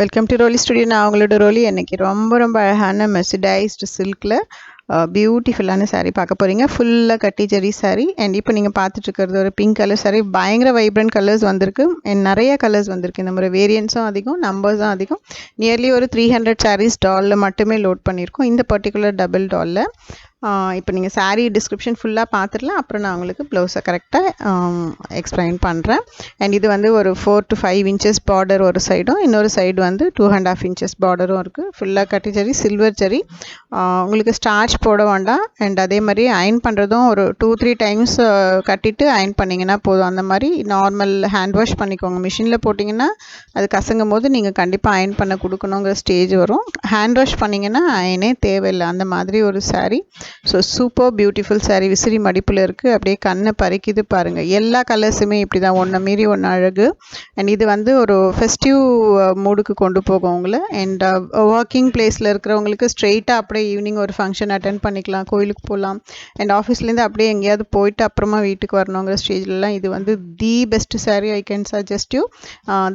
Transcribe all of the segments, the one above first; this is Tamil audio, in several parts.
வெல்கம் டு ரோலி ஸ்டுடியோ நான் அவங்களோட ரோலி எனக்கு ரொம்ப ரொம்ப அழகான மெசிடைஸ்டு சில்கில் பியூட்டிஃபுல்லான சாரீ பார்க்க போகிறீங்க ஃபுல்லாக கட்டி ஜரி சாரீ அண்ட் இப்போ நீங்கள் பார்த்துட்ருக்கிறது ஒரு பிங்க் கலர் சாரீ பயங்கர வைப்ரண்ட் கலர்ஸ் வந்திருக்கு. அண்ட் நிறைய கலர்ஸ் வந்திருக்கு. இந்த மாதிரி வேரியன்ஸும் அதிகம் நம்பர்ஸும் அதிகம். நியர்லி ஒரு த்ரீ ஹண்ட்ரட் சாரீஸ் டாலில் மட்டுமே லோட் பண்ணியிருக்கோம். இந்த பர்டிகுலர் டபுள் டாலில் இப்போ நீங்கள் சாரீ டிஸ்கிரிப்ஷன் ஃபுல்லாக பார்த்துடலாம் அப்புறம் நான் உங்களுக்கு ப்ளவுஸை கரெக்டாக எக்ஸ்பிளைன் பண்ணுறேன் அண்ட் இது வந்து ஒரு four to five inches border ஒரு சைடும் இன்னொரு சைடு வந்து டூ அண்ட் ஆஃப் இன்ச்சஸ் பார்டரும் இருக்குது ஃபுல்லாக கட்டி ஜரி சில்வர் ஜரி. உங்களுக்கு ஸ்டார்ச் போட வேண்டாம். அண்ட் அதே மாதிரி அயன் பண்ணுறதும் ஒரு டூ த்ரீ டைம்ஸ் கட்டிட்டு அயன் பண்ணிங்கன்னா போதும். அந்த மாதிரி நார்மல் ஹேண்ட் வாஷ் பண்ணிக்கோங்க. மிஷினில் போட்டிங்கன்னா அது கசங்கும் போது நீங்கள் கண்டிப்பாக அயன் பண்ண கொடுக்கணுங்கிற ஸ்டேஜ் வரும். ஹேண்ட் வாஷ் பண்ணிங்கன்னா அயனே தேவையில்லை. அந்த மாதிரி ஒரு saree so super beautiful saree விசிறி மடிப்பில் இருக்குது அப்படியே கண்ணை பறிக்குது பாருங்கள் எல்லா கலர்ஸுமே இப்படி தான் ஒன்று மீறி ஒன்று அழகு. அண்ட் இது வந்து ஒரு ஃபெஸ்டிவ் மூடுக்கு கொண்டு போகும் உங்களை. அண்ட் ஒர்க்கிங் பிளேஸில் இருக்கிறவங்களுக்கு ஸ்ட்ரெயிட்டாக அப்படியே ஈவினிங் ஒரு ஃபங்க்ஷன் அட்டன் பண்ணிக்கலாம். கோயிலுக்கு போகலாம். அண்ட் ஆஃபீஸ்லேருந்து அப்படியே எங்கேயாவது போயிட்டு அப்புறமா வீட்டுக்கு வரணுங்கிற ஸ்டேஜ்லலாம் இது வந்து the best saree I can suggest you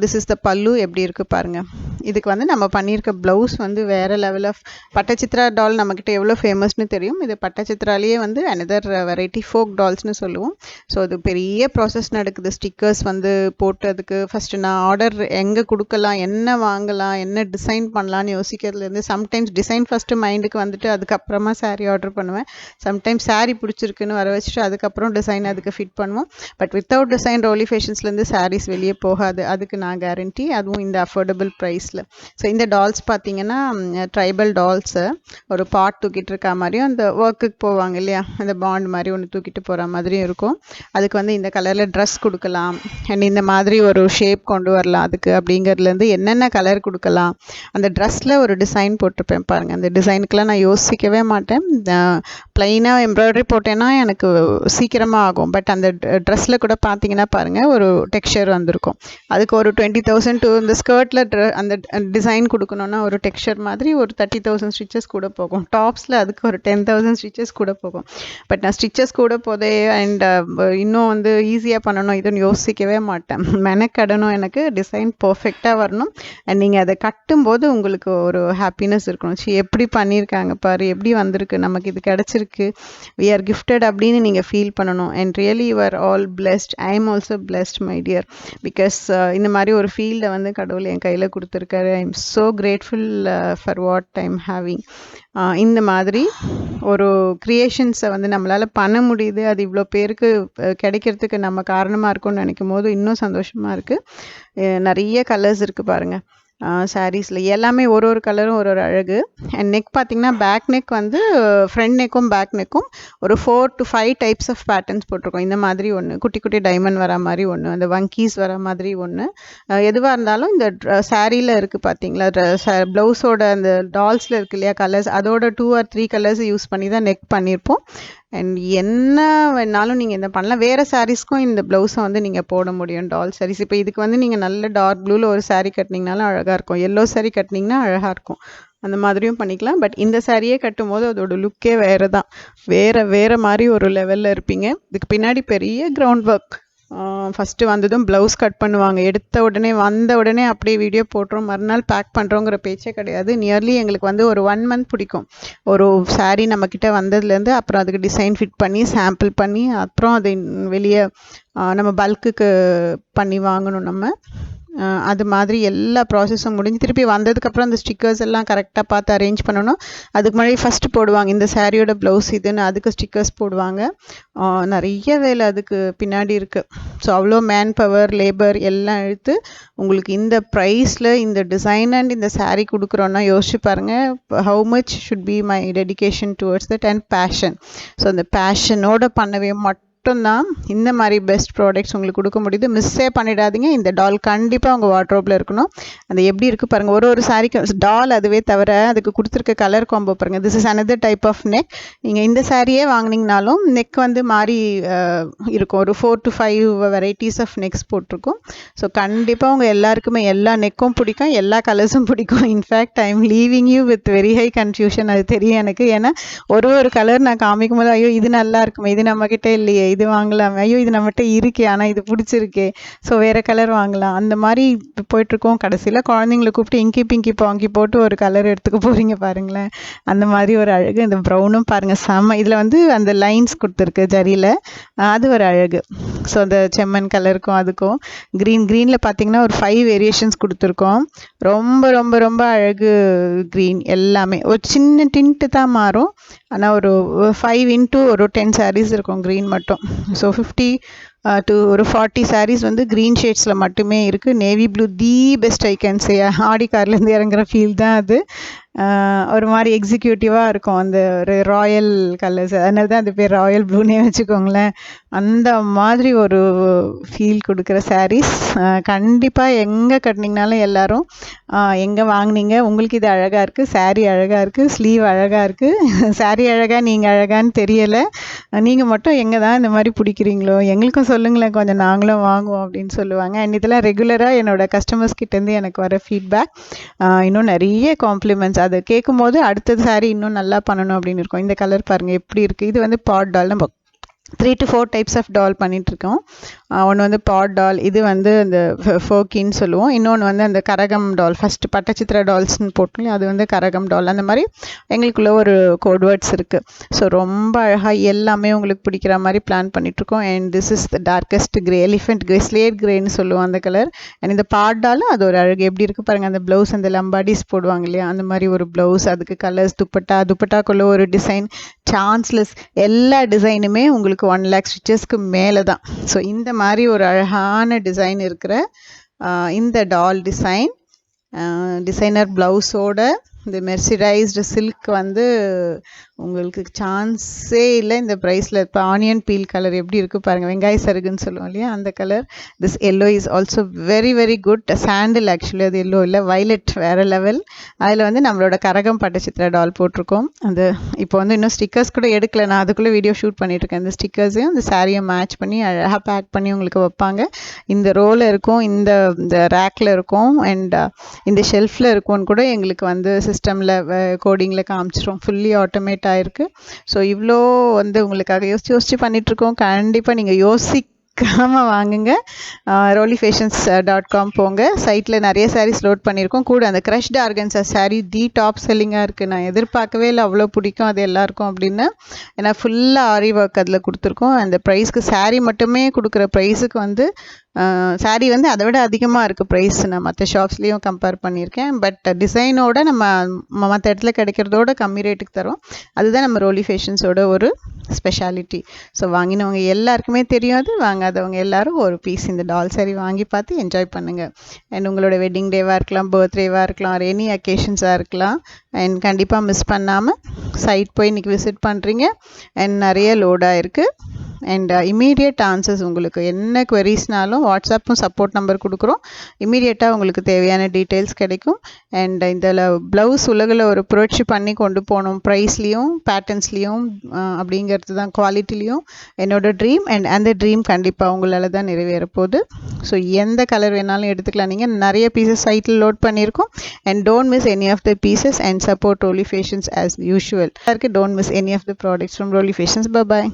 this is the pallu எப்படி இருக்குது பாருங்கள் இதுக்கு வந்து நம்ம பண்ணியிருக்க ப்ளவுஸ் வந்து வேறு லெவல் ஆஃப் பட்டச்சித்ரா டால் நம்மக்கிட்ட எவ்வளோ ஃபேமஸ்னு தெரியும். இது பட்டச்சித்திராலேயே வந்து அனதர் வெரைட்டி ஃபோக் டால்ஸ்னு சொல்லுவோம். ஸோ அது பெரிய ப்ராசஸ் நடக்குது. ஸ்டிக்கர்ஸ் வந்து போட்டு அதுக்கு ஃபஸ்ட்டு நான் ஆர்டர் எங்கே கொடுக்கலாம் என்ன வாங்கலாம் என்ன டிசைன் பண்ணலான்னு யோசிக்கிறதுலேருந்து சம்டைம்ஸ் டிசைன் ஃபஸ்ட்டு மைண்டுக்கு வந்துட்டு அதுக்கப்புறமா சாரீ ஆர்டர் பண்ணுவேன். சம்டைம்ஸ் சாரீ பிடிச்சிருக்குன்னு வர வச்சுட்டு அதுக்கப்புறம் டிசைன் அதுக்கு ஃபிட் பண்ணுவோம். பட் வித்தவுட் டிசைன் ரோலி ஃபேஷன்ஸ்லேருந்து சாரீஸ் வெளியே போகாது. அதுக்கு நான் கேரண்டி அதுவும் இந்த அஃபோர்டபுள் ப்ரைஸில் ஸோ இந்த டால்ஸ் பார்த்தீங்கன்னா ட்ரைபல் டால்ஸு ஒரு பாட் தூக்கிட்டு இருக்க மாதிரியும் அந்த ஒர்க்குக்கு போவாங்க இல்லையா? அந்த பாண்ட் மாதிரி ஒன்று தூக்கிட்டு போகிற மாதிரியும் இருக்கும். அதுக்கு வந்து இந்த கலரில் ட்ரெஸ் கொடுக்கலாம். அண்ட் இந்த மாதிரி ஒரு ஷேப் கொண்டு வரலாம் அதுக்கு அப்படிங்கிறதுலேருந்து என்னென்ன கலர் கொடுக்கலாம். அந்த ட்ரெஸ்ஸில் ஒரு டிசைன் போட்டிருப்பேன் பாருங்கள் அந்த டிசைனுக்கெலாம் நான் யோசிக்கவே மாட்டேன். ப்ளைனாக எம்ப்ராய்டரி போட்டேன்னா எனக்கு சீக்கிரமாக ஆகும். பட் அந்த ட்ரெஸ்ஸில் கூட பார்த்தீங்கன்னா பாருங்கள் ஒரு டெக்ஸ்சர் வந்திருக்கும். அதுக்கு ஒரு டுவெண்ட்டி தௌசண்ட் டூ இந்த ஸ்கர்ட்டில் அந்த டிசைன் கொடுக்கணுன்னா ஒரு டெக்ஸ்சர் மாதிரி ஒரு தேர்ட்டி தௌசண்ட் ஸ்டிச்சஸ் கூட போகும். டாப்ஸில் அதுக்கு ஒரு டென் தௌசண்ட் ஸ்டிச்சஸ் கூட போகும். பட் நான் ஸ்டிச்சஸ் கூட போதே அண்ட் uh, இன்னும் வந்து ஈஸியாக பண்ணணும் இதுன்னு யோசிக்கவே மாட்டேன். மெனக்கடணும் எனக்கு டிசைன் பர்ஃபெக்டாக வரணும். அண்ட் நீங்கள் அதை கட்டும்போது உங்களுக்கு ஒரு ஹாப்பினஸ் இருக்கணும். சி எப்படி பண்ணியிருக்காங்க பாரு எப்படி வந்திருக்கு நமக்கு இது கிடச்சிருக்கு. வி ஆர் கிஃப்டட் அப்படின்னு நீங்கள் ஃபீல் பண்ணணும். And really you are all blessed I am also blessed my dear because இந்த மாதிரி ஒரு ஃபீல்டை வந்து கடவுள் என் கையில் கொடுத்துருக்காரு. I am so grateful for what time having இந்த மாதிரி ஒரு க்ரியேஷன்ஸை வந்து நம்மளால் பண்ண முடியுது. அது இவ்வளோ பேருக்கு கிடைக்கிறதுக்கு நம்ம காரணமாக இருக்கும்னு நினைக்கும் போது இன்னும் சந்தோஷமாக இருக்குது நிறைய கலர்ஸ் இருக்குது பாருங்கள் சாரீஸில் எல்லாமே ஒரு ஒரு கலரும் ஒரு ஒரு அழகு. அண்ட் நெக் பார்த்தீங்கன்னா பேக் நெக் வந்து ஃப்ரண்ட் நெக்கும் பேக் நெக்கும் ஒரு four to five types of patterns போட்டிருக்கோம். இந்த மாதிரி ஒன்று குட்டி குட்டி டைமண்ட் வர மாதிரி ஒன்று அந்த வங்கீஸ் வர மாதிரி ஒன்று எதுவாக இருந்தாலும் இந்த சாரியில் இருக்குது பார்த்தீங்களா ப்ளவுஸோட அந்த டால்ஸில் இருக்கு இல்லையா கலர்ஸ் அதோட two or three colours use பண்ணி தான் நெக் பண்ணியிருப்போம் அண்ட் என்ன வேணாலும் நீங்கள் இதை பண்ணலாம். வேறு சாரீஸ்க்கும் இந்த ப்ளவுஸை வந்து நீங்கள் போட முடியும் டால் சாரீஸ் இப்போ இதுக்கு வந்து நீங்கள் நல்ல டார்க் ப்ளூவில் ஒரு சாரீ கட்டினீங்கனாலும் அழகாக இருக்கும். எல்லோ சாரீ கட்டினீங்கன்னா அழகாக இருக்கும். அந்த மாதிரியும் பண்ணிக்கலாம். பட் இந்த சாரியே கட்டும் போது அதோட லுக்கே வேறு தான் வேறு வேறு மாதிரி ஒரு லெவலில் இருப்பீங்க. இதுக்கு பின்னாடி பெரிய கிரவுண்ட் ஒர்க் ஃபஸ்ட்டு வந்ததும் ப்ளவுஸ் கட் பண்ணுவாங்க. எடுத்த உடனே வந்த உடனே அப்படியே வீடியோ போட்டுரும் மறுநாள் பேக் பண்ணுறோங்கிற பேச்சே கிடையாது. நியர்லி எங்களுக்கு வந்து ஒரு ஒன் மந்த் பிடிக்கும். ஒரு சாரீ நம்மக்கிட்ட வந்ததுலேருந்து அப்புறம் அதுக்கு டிசைன் ஃபிட் பண்ணி சாம்பிள் பண்ணி அப்புறம் அதை வெளியே நம்ம பல்க்குக்கு பண்ணி வாங்கணும் நம்ம. அது மாதிரி எல்லா ப்ராசஸும் முடிஞ்சு திருப்பி வந்ததுக்கப்புறம் அந்த ஸ்டிக்கர்ஸ் எல்லாம் கரெக்டாக பார்த்து அரேஞ்ச் பண்ணணும். அதுக்கு முன்னாடி ஃபஸ்ட்டு போடுவாங்க இந்த சாரியோட ப்ளவுஸ் இதுன்னு அதுக்கு ஸ்டிக்கர்ஸ் போடுவாங்க. நிறைய வேலை அதுக்கு பின்னாடி இருக்குது ஸோ அவ்வளோ மேன் பவர் லேபர் எல்லாம் எடுத்து உங்களுக்கு இந்த ப்ரைஸில் இந்த டிசைன் அண்ட் இந்த சாரீ கொடுக்குறோன்னா யோசிச்சு பாருங்கள் how much should be my dedication towards that and passion so அந்த பேஷனோட பண்ணவே மட்டும் மட்டும்தான் இந்த மாதிரி பெஸ்ட் ப்ராடக்ட்ஸ் உங்களுக்கு கொடுக்க முடியுது. மிஸ்ஸே பண்ணிடாதீங்க. இந்த டால் கண்டிப்பாக உங்கள் வாட்ரோப்பில் இருக்கணும். அந்த எப்படி இருக்குது பாருங்கள் ஒரு ஒரு சாரிக்கும் டால் அதுவே தவிர அதுக்கு கொடுத்துருக்க கலர் காம்போ பாருங்கள் this is another type of neck நீங்கள் இந்த சாரியே வாங்கினீங்கனாலும் நெக் வந்து மாறி இருக்கும். ஒரு four to five varieties of necks போட்டிருக்கும். ஸோ கண்டிப்பாக உங்கள் எல்லாருக்குமே எல்லா நெக்கும் பிடிக்கும். எல்லா கலர்ஸும் பிடிக்கும். In fact I am leaving you with very high confusion அது தெரியும் எனக்கு. ஏன்னா ஒரு ஒரு கலர் நான் காமிக்கும் போது ஐயோ இது நல்லா இருக்குமே. இது நம்மக்கிட்ட இல்லையே. இது வாங்கலாமே. ஐயோ இது நம்மகிட்ட இருக்கே ஆனால் இது பிடிச்சிருக்கே. ஸோ வேறு கலர் வாங்கலாம். அந்த மாதிரி போயிட்டுருக்கோம். கடைசியில் குழந்தைங்கள கூப்பிட்டு இங்கி பிங்கி பாங்கி போட்டு ஒரு கலர் எடுத்துக்க போகிறீங்க பாருங்களேன். அந்த மாதிரி ஒரு அழகு. இந்த ப்ரௌனும் பாருங்கள் செம்ம இதில் வந்து அந்த லைன்ஸ் கொடுத்துருக்கு ஜரியில். அது ஒரு அழகு. ஸோ அந்த செம்மண் கலருக்கும் அதுக்கும் க்ரீன் க்ரீனில் பார்த்தீங்கன்னா ஒரு ஃபைவ் வேரியேஷன்ஸ் கொடுத்துருக்கோம். ரொம்ப ரொம்ப ரொம்ப அழகு க்ரீன் எல்லாமே. ஒரு சின்ன டின்ட்டு தான் மாறும். ஆனால் ஒரு ஃபைவ் இன்ட்டு ஒரு டென் சாரீஸ் இருக்கும் க்ரீன் மட்டும். ஸோ ஃபிஃப்டி டூ ஒரு ஃபார்ட்டி சாரீஸ் வந்து க்ரீன் ஷேட்ஸில் மட்டுமே இருக்குது navy blue the best I can say Audi கார்லேருந்து இறங்குற ஃபீல் தான் அது. ஒரு மாதிரி எக்ஸிக்யூட்டிவாக இருக்கும். அந்த ஒரு ராயல் கலர்ஸ் அதனால தான் அது பேர் ராயல் ப்ளூனே வச்சுக்கோங்களேன். அந்த மாதிரி ஒரு ஃபீல் கொடுக்குற சாரீஸ் கண்டிப்பாக எங்கே கட்டினீங்கனாலும் எல்லோரும் எங்கே வாங்கினீங்க? உங்களுக்கு இது அழகாக இருக்குது சாரீ அழகாக இருக்குது ஸ்லீவ் அழகாக இருக்குது சாரீ அழகாக நீங்கள் அழகான்னு தெரியலை. நீங்கள் மட்டும் எங்கே தான் இந்த மாதிரி பிடிக்கிறீங்களோ? எங்களுக்கும் சொல்லுங்களேன். கொஞ்சம் நாங்களும் வாங்குவோம் அப்படின்னு சொல்லுவாங்க. அண்ட் இதெல்லாம் ரெகுலராக என்னோடய கஸ்டமர்ஸ் கிட்டேருந்து எனக்கு வர ஃபீட்பேக் இன்னும் நிறைய காம்ப்ளிமெண்ட்ஸ் அதை கேட்கும்போது அடுத்தது சாரி இன்னும் நல்லா பண்ணணும் அப்படின்னு இருக்கும். இந்த கலர் பாருங்கள் எப்படி இருக்குது இது வந்து பாட் டால் நம்ம three to four types of dal பண்ணிகிட்ருக்கோம் ஒன்று வந்து பாட் டால் இது வந்து அந்த ஃபோக்கின்னு சொல்லுவோம். இன்னொன்று வந்து அந்த கரகம் டால் ஃபஸ்ட்டு பட்டச்சித்திர டால்ஸ்னு போட்டோம் அது வந்து கரகம் டால். அந்த மாதிரி எங்களுக்குள்ள ஒரு கோட்வேர்ட்ஸ் இருக்குது ஸோ ரொம்ப அழகாக எல்லாமே உங்களுக்கு பிடிக்கிற மாதிரி பிளான் பண்ணிகிட்ருக்கோம் and this is the darkest grey elephant grey slate கிரேன்னு சொல்லுவோம் அந்த கலர் அண்ட் இந்த பாட் டாலும் அது ஒரு அழகு. எப்படி இருக்குது பாருங்கள் அந்த ப்ளவுஸ் அந்த லம்பாடிஸ் போடுவாங்க இல்லையா அந்த மாதிரி ஒரு ப்ளவுஸ் அதுக்கு கலர்ஸ் துப்பட்டா துப்பட்டாக்குள்ள ஒரு டிசைன் சான்ஸ்லெஸ் எல்லா டிசைனுமே உங்களுக்கு ஒன் லேக் ஸ்டிச்சஸ்க்கு மேலே தான் ஸோ இந்த மாதிரி ஒரு அழகான டிசைன் இருக்கிற இந்த டால் டிசைன் டிசைனர் ப்ளவுஸோட இந்த மெர்சிடைஸ்டு சில்க் வந்து உங்களுக்கு சான்ஸே இல்லை. இந்த ப்ரைஸில் இப்போ ஆனியன் பீல் கலர் எப்படி இருக்குது பாருங்கள் வெங்காய சருகுன்னு சொல்லுவோம் இல்லையா? அந்த colour this yellow is also very very good sandal actually அது எல்லோ இல்லை. வைலட் வேறு லெவல் அதில் வந்து நம்மளோட கரகம் பட்டச்சித்திர டால் போட்டிருக்கோம். அந்த இப்போ வந்து இன்னும் ஸ்டிக்கர்ஸ் கூட எடுக்கல. நான் அதுக்குள்ளே வீடியோ ஷூட் பண்ணிட்டுருக்கேன் இந்த ஸ்டிக்கர்ஸையும் இந்த சாரியை மேட்ச் பண்ணி அழகாக பேக் பண்ணி உங்களுக்கு வைப்பாங்க. இந்த ரோவில் இருக்கும் இந்த இந்த ரேக்கில் இருக்கும். அண்ட் இந்த ஷெல்ஃபில் இருக்கும்னு கூட எங்களுக்கு வந்து சிஸ்டமில் கோடிங்கில் காமிச்சிரும் ஃபுல்லி ஆட்டோமேட் ஆகிருக்கு ஸோ இவ்வளோ வந்து உங்களுக்காக யோசிச்சு யோசிச்சு பண்ணிகிட்ருக்கோம் கண்டிப்பாக நீங்கள் யோசிக்காமல் வாங்குங்க. ரோலி ஃபேஷன்ஸ் டாட் காம் போங்க. சைட்டில் நிறைய சாரீஸ் லோட் பண்ணியிருக்கோம். கூட அந்த crushed organza saree the top செல்லிங்காக இருக்குது நான் எதிர்பார்க்கவே இல்லை. அவ்வளோ பிடிக்கும் அது எல்லாருக்கும் அப்படின்னு. ஏன்னா ஃபுல்லாக ஆரி ஒர்க் அதில் கொடுத்துருக்கோம். அந்த ப்ரைஸ்க்கு சாரீ மட்டுமே கொடுக்குற ப்ரைஸுக்கு வந்து சாரீ வந்து அதை விட அதிகமாக இருக்குது ப்ரைஸ் நான் மற்ற ஷாப்ஸ்லேயும் கம்பேர் பண்ணியிருக்கேன். பட் டிசைனோட நம்ம மற்ற இடத்துல கிடைக்கிறதோட கம்மி ரேட்டுக்கு தரோம். அதுதான் நம்ம ரோலி ஃபேஷன்ஸோட ஒரு ஸ்பெஷாலிட்டி ஸோ வாங்கினவங்க எல்லாருக்குமே தெரியும் அது வாங்காதவங்க எல்லாரும் ஒரு பீஸ் இந்த டால் சாரி வாங்கி பார்த்து என்ஜாய் பண்ணுங்கள் அண்ட் உங்களோட வெட்டிங் டேவாக இருக்கலாம் பர்த்டேவாக இருக்கலாம் எனி அக்கேஷன்ஸாக இருக்கலாம். அண்ட் கண்டிப்பாக மிஸ் பண்ணாமல் சைட் போய் இன்றைக்கி விசிட் பண்ணுறீங்க அண்ட் நிறைய லோடாக இருக்குது அண்ட் இமீடியட் ஆன்சர்ஸ் உங்களுக்கு என்ன குவரிஸ்னாலும் வாட்ஸ்அப்பும் சப்போர்ட் நம்பர் கொடுக்குறோம். இமீடியட்டாக உங்களுக்கு தேவையான டீட்டெயில்ஸ் கிடைக்கும். அண்ட் இதில் ப்ளவுஸ் உலகில் ஒரு புரட்சி பண்ணி கொண்டு போகணும். ப்ரைஸ்லேயும் பேட்டர்ன்ஸ்லேயும் uh, அப்படிங்கிறது தான் குவாலிட்டிலையும் என்னோட ட்ரீம் அண்ட் அந்த ட்ரீம் கண்டிப்பாக உங்களால் தான் நிறைவேற போகுது. ஸோ எந்த கலர் வேணாலும் எடுத்துக்கலாம். நீங்கள் நிறைய பீசஸ் சைட்டில் லோட் பண்ணியிருக்கோம். And don't miss any of the pieces and support Roli Fashions as usual don't miss any of the products from Roli Fashions bye